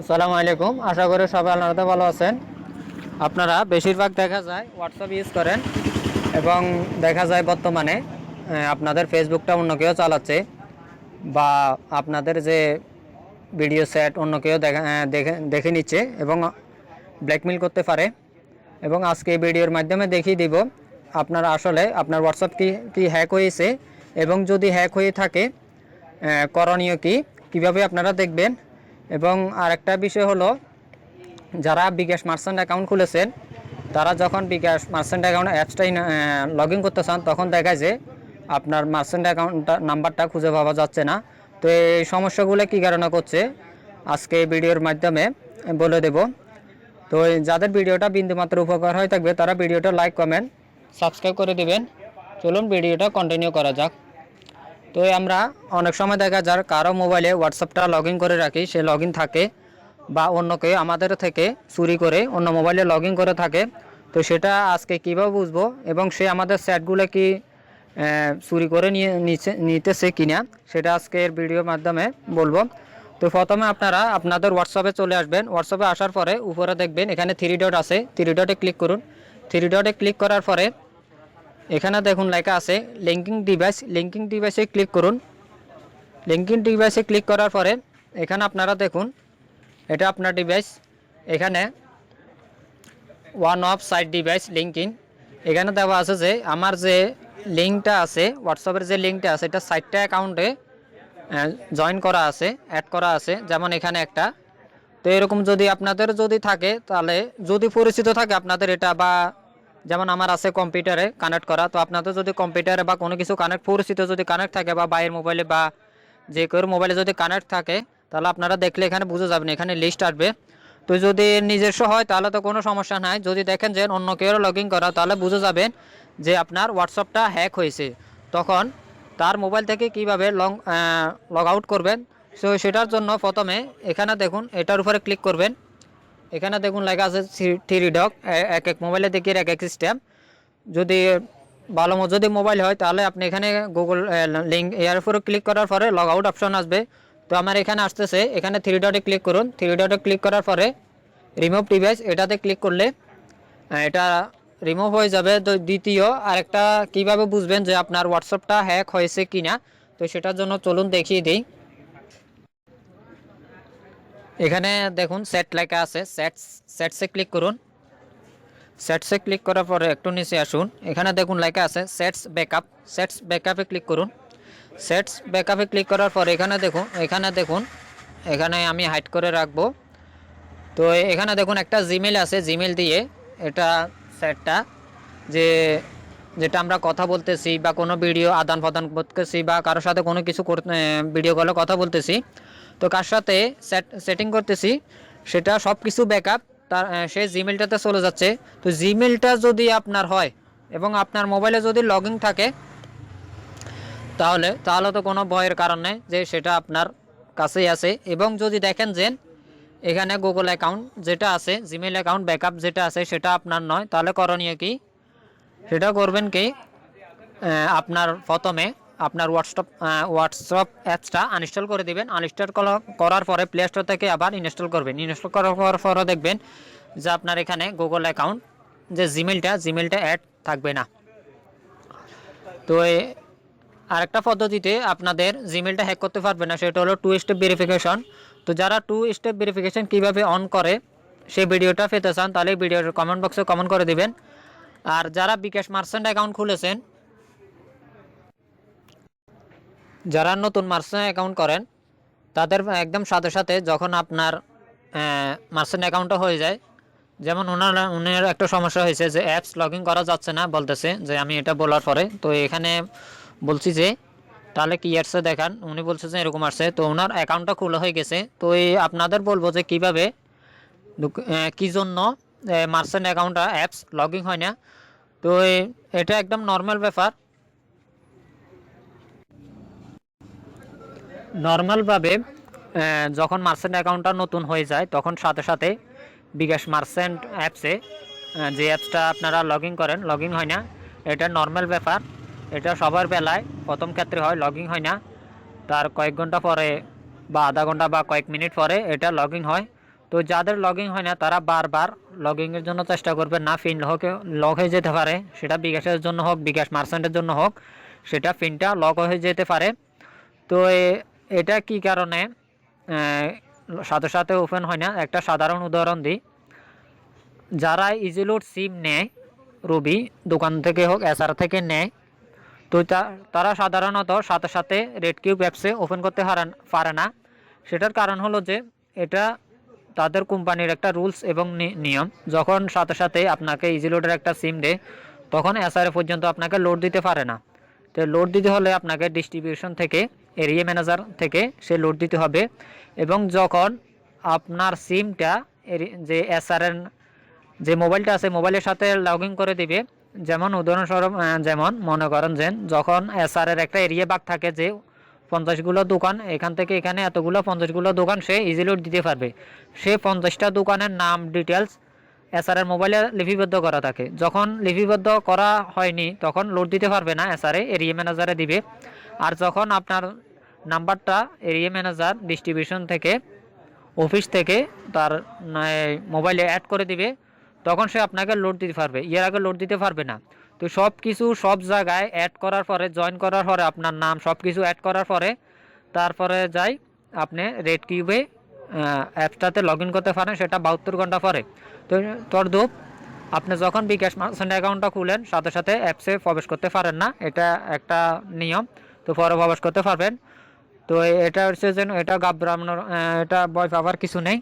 আসসালামু আলাইকুম। আশা করি সবাই আল্লাহতে ভালো আছেন। আপনারা বেশিরভাগ দেখা যায় হোয়াটসঅ্যাপ ইউজ করেন এবং দেখা যায় বর্তমানে আপনাদের ফেসবুকটা অন্য কেউ চালাচ্ছে বা আপনাদের যে ভিডিও সেট অন্য কেউ দেখা দেখে দেখে নিচ্ছে এবং ব্ল্যাকমেল করতে পারে। এবং আজকে এই ভিডিওর মাধ্যমে দেখিয়ে দিব আপনারা আসলে আপনার হোয়াটসঅ্যাপ কি কি হ্যাক হয়েছে এবং যদি হ্যাক হয়ে থাকে করণীয় কি? কীভাবে আপনারা দেখবেন? এবং আরেকটা বিষয় হলো, যারা বিকাশ মার্চেন্ট অ্যাকাউন্ট খুলেছেন, তারা যখন বিকাশ মার্চেন্ট অ্যাকাউন্ট অ্যাপসটাই লগ ইন করতে চান, তখন দেখা যে আপনার মার্চেন্ট অ্যাকাউন্টটা, নাম্বারটা খুঁজে পাওয়া যাচ্ছে না। তো এই সমস্যাগুলো কী কারণে করছে? আজকে ভিডিওর মাধ্যমে বলে দেব। তো যাদের ভিডিওটা বিন্দুমাত্র উপকার হয়ে থাকবে, তারা ভিডিওটা লাইক কমেন্ট সাবস্ক্রাইব করে দেবেন। চলুন ভিডিওটা কন্টিনিউ করা যাক। তো আমরা অনেক সময় দেখা যার কারও মোবাইলে হোয়াটসঅ্যাপটা লগ করে রাখি, সে লগ থাকে বা অন্য কেউ আমাদের থেকে চুরি করে অন্য মোবাইলে লগ করে থাকে। তো সেটা আজকে কীভাবে বুঝব এবং সে আমাদের স্যাটগুলো কি চুরি করে নিয়ে নিতেছে কিনা, সেটা আজকের ভিডিওর মাধ্যমে বলব। তো প্রথমে আপনারা আপনাদের হোয়াটসঅ্যাপে চলে আসবেন। হোয়াটসঅ্যাপে আসার পরে উপরে দেখবেন এখানে থ্রি ডট আছে। থ্রি ডটে ক্লিক করুন। থ্রি ডটে ক্লিক করার পরে এখানে দেখুন লেখা আছে লিঙ্কিং ডিভাইস লিঙ্কিং ডিভাইসে ক্লিক করুন। লিঙ্কিং ডিভাইসে ক্লিক করার পরে এখানে আপনারা দেখুন, এটা আপনার ডিভাইস এখানে one off side device linking এখানে দেওয়া আছে যে আমার যে লিঙ্কটা আছে হোয়াটসঅ্যাপের যে লিঙ্কটা আছে, এটা সাইটটা অ্যাকাউন্টে জয়েন করা আছে অ্যাড করা আছে, যেমন এখানে একটা। তো এরকম যদি আপনাদের যদি থাকে, তাহলে যদি পরিচিত থাকে আপনাদের এটা বা যেমন আমার আছে কম্পিউটারে কানেক্ট করা, তো আপনাদের যদি কম্পিউটারে বা কোনো কিছু কানেক্ট, পরিচিত যদি কানেক্ট থাকে বা বাইরের মোবাইলে বা যে কেউ মোবাইলে যদি কানেক্ট থাকে, তাহলে আপনারা দেখলে এখানে বুঝে যাবেন, এখানে লিস্ট আসবে। তো যদি নিজস্ব হয়, তাহলে তো কোনো সমস্যা নাই। যদি দেখেন যে অন্য কেউ লগ ইন করা, তাহলে বুঝে যাবেন যে আপনার হোয়াটসঅ্যাপটা হ্যাক হয়েছে। তখন তার মোবাইল থেকে কীভাবে লং লগ আউট করবেন? সো সেটার জন্য প্রথমে এখানে দেখুন, এটার উপরে ক্লিক করবেন। এখানে দেখুন লেখা আছে থ্রি ডক এক এক মোবাইলে দেখি এক এক সিস্টেম যদি ভালো যদি মোবাইল হয়, তাহলে আপনি এখানে গুগল লিঙ্ক এর উপরে ক্লিক করার পরে লগ আউট অপশন আসবে। তো আমার এখানে আসতেছে, এখানে থ্রি ডটে ক্লিক করুন। থ্রি ডটে ক্লিক করার পরে রিমুভ ডিভাইস এটাতে ক্লিক করলে এটা রিমুভ হয়ে যাবে। তো দ্বিতীয়, আরেকটা কীভাবে বুঝবেন যে আপনার হোয়াটসঅ্যাপটা হ্যাক হয়েছে কিনা? তো সেটার জন্য চলুন দেখিয়ে দিই। এখানে দেখুন সেট লেখা আছে। সেট সেটসে ক্লিক করুন। সেটসে ক্লিক করার পরে একটু নিচে আসুন। এখানে দেখুন লেখা আছে সেটস ব্যাকআপ সেটস ব্যাকআপে ক্লিক করুন। সেটস ব্যাকআপে ক্লিক করার পর এখানে দেখুন এখানে দেখুন, এখানে আমি হাইড করে রাখব। তো এখানে দেখুন একটা জিমেল আছে জিমেল দিয়ে এটা সেটটা যে, যেটা আমরা কথা বলতেছি বা কোনো ভিডিও আদান প্রদান করতেছি বা কারোর সাথে কোনো কিছু ভিডিও কলে কথা বলতেছি। তো কার সাথে সেট করতেছি, সেটা সব কিছু ব্যাকআপ তার সেই জিমেলটাতে চলে যাচ্ছে। তো জিমেলটা যদি আপনার হয় এবং আপনার মোবাইলে যদি লগ থাকে, তাহলে তাহলে তো কোনো ভয়ের কারণ নেই যে সেটা আপনার কাছেই আছে। এবং যদি দেখেন যে এখানে গুগল অ্যাকাউন্ট যেটা আছে জিমেল অ্যাকাউন্ট ব্যাকআপ যেটা আছে, সেটা আপনার নয়, তাহলে করণীয় কি? সেটা করবেন কি আপনার প্রথমে আপনার হোয়াটসঅ্যাপ হোয়াটসঅ্যাপ অ্যাপসটা আনইনস্টল করে দিবেন। আনইনস্টল করার পরে প্লে স্টোর থেকে আবার ইনস্টল করবেন। ইনস্টল করার পর পরে দেখবেন যে আপনার এখানে গুগল অ্যাকাউন্ট যে জিমেলটা জিমেলটা অ্যাড থাকবে না। তো আরেকটা পদ্ধতিতে আপনাদের জিমেলটা হ্যাক করতে পারবে না, সেটা হলো টু স্টেপ ভেরিফিকেশন তো যারা টু স্টেপ ভেরিফিকেশন কীভাবে অন করে, সেই ভিডিওটা পেতে চান, তাহলে ভিডিওর কমেন্ট বক্সে কমেন্ট করে দিবেন। আর যারা বিকাশ মার্চেন্ট অ্যাকাউন্ট খুলেছেন যারা নতুন মার্চেন্ট অ্যাকাউন্ট করেন, তাদের একদম সাথে সাথে যখন আপনার মার্চেন্ট অ্যাকাউন্টটা হয়ে যায়, যেমন ওনার, উনার একটা সমস্যা হয়েছে যে অ্যাপস লগ করা যাচ্ছে না বলতেছে যে আমি এটা বলার পরে। তো এখানে বলছি যে, তাহলে কি আসছে দেখান, উনি বলছে যে এরকম আসছে। তো ওনার অ্যাকাউন্টটা খোলা হয়ে গেছে। তো এই আপনাদের বলব যে কীভাবে কি জন্য মার্চেন্ট অ্যাকাউন্টটা অ্যাপস লগ হয় না। তো এটা একদম নর্মাল ব্যাপার। নর্মালভাবে যখন মার্চেন্ট অ্যাকাউন্টটা নতুন হয়ে যায়, তখন সাথে সাথে বিকাশ মার্চেন্ট অ্যাপসে যে অ্যাপসটা আপনারা লগ করেন লগ হয় না, এটা নর্মাল ব্যাপার। এটা সবার বেলায় প্রথম ক্ষেত্রে হয় লগ হয় না। তার কয়েক ঘণ্টা পরে বা আধা ঘণ্টা বা কয়েক মিনিট পরে এটা লগ হয়। তো যাদের লগইন হয় না, তারা বারবার লগ লগইনের জন্য চেষ্টা করবে না। ফিন হোক লক হয়ে যেতে পারে। সেটা বিকাশের জন্য হোক, বিকাশ মার্চেন্টের জন্য হোক, সেটা ফিনটা লক হয়ে যেতে পারে। তো এটা কি কারণে? সাথে সাথে ওপেন হয় না। একটা সাধারণ উদাহরণ দিই। যারা ইজিলুট সিম নেয় রবি দোকান থেকে হোক এসআর থেকে নেয়, তো তারা সাধারণত সাথে সাথে রেড কিউব অ্যাপসে ওপেন করতে পারে পারে না। সেটার কারণ হলো যে, এটা তাদের কোম্পানির একটা রুলস এবং নিয়ম। যখন সাথে সাথে আপনাকে ইজিলোডের একটা সিম দেয়, তখন এসআর পর্যন্ত আপনাকে লোড দিতে পারে না। তো লোড দিতে হলে আপনাকে ডিস্ট্রিবিউশন থেকে এরিয়া ম্যানেজার থেকে সে লোড দিতে হবে এবং যখন আপনার সিমটা যে এসআরএন যে মোবাইলটা আছে, মোবাইলের সাথে লগ করে দিবে, যেমন উদাহরণস্বরূপ যেমন মনে করেন যে যখন এসআর এর একটা এরিয়া বাগ থাকে যে পঞ্চাশগুলো দোকান, এখান থেকে এখানে এতগুলো, পঞ্চাশগুলো দোকান সে ইজিলি দিতে পারবে। সে পঞ্চাশটা দোকানের নাম ডিটেলস এসআর এর মোবাইলে লিপিবদ্ধ করা থাকে। যখন লিপিবদ্ধ করা হয়নি, তখন লোড দিতে পারবে না এসআর এরিয়া ম্যানেজারে দিবে। আর যখন আপনার নাম্বারটা এরিয়া ম্যানেজার ডিস্ট্রিবিউশন থেকে অফিস থেকে তার মোবাইলে অ্যাড করে দিবে, তখন সে আপনাকে লোড দিতে পারবে। এর আগে লোড দিতে পারবে না। তো সব কিছু সব জায়গায় অ্যাড করার পরে জয়েন করার পরে আপনার নাম সব কিছু অ্যাড করার পরে, তারপরে যাই, আপনি রেড কিউবে অ্যাপসটাতে লগ ইন করতে পারেন, সেটা বাহাত্তর ঘণ্টা পরে। তো তরদুপ, আপনি যখন বিকাশ মার্চেন্ট অ্যাকাউন্টটা খুলেন, সাথে সাথে অ্যাপসে প্রবেশ করতে পারেন না, এটা একটা নিয়ম। তো পরে প্রবেশ করতে পারবেন। তো এটা হচ্ছে যেন এটা আহ, এটা ভয় পাওয়ার কিছু নেই।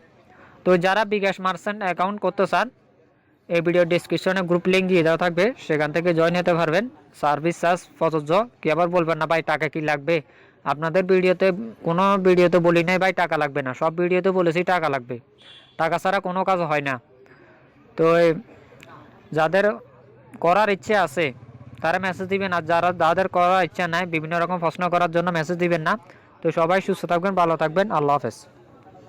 তো যারা বিকাশ মার্চেন্ট অ্যাকাউন্ট করতে চান এই ভিডিও ডিসক্রিপশনে গ্রুপ লিঙ্ক দিয়ে দেওয়া থাকবে। সেখান থেকে জয়েন হতে পারবেন। সার্ভিস চার্জ প্রযোজ্য। কি আবার বলবেন না ভাই টাকা কি লাগবে? আপনাদের ভিডিওতে কোনো ভিডিওতে বলি নাই ভাই টাকা লাগবে না। সব ভিডিওতে বলেছি টাকা লাগবে। টাকা ছাড়া কোনো কাজ হয় না। তো যাদের করার ইচ্ছে আছে তারা মেসেজ দিবেন আর যারা, যাদের করার ইচ্ছা নাই, বিভিন্ন রকম প্রশ্ন করার জন্য মেসেজ দিবেন না। তো সবাই সুস্থ থাকবেন, ভালো থাকবেন। আল্লাহ হাফেজ।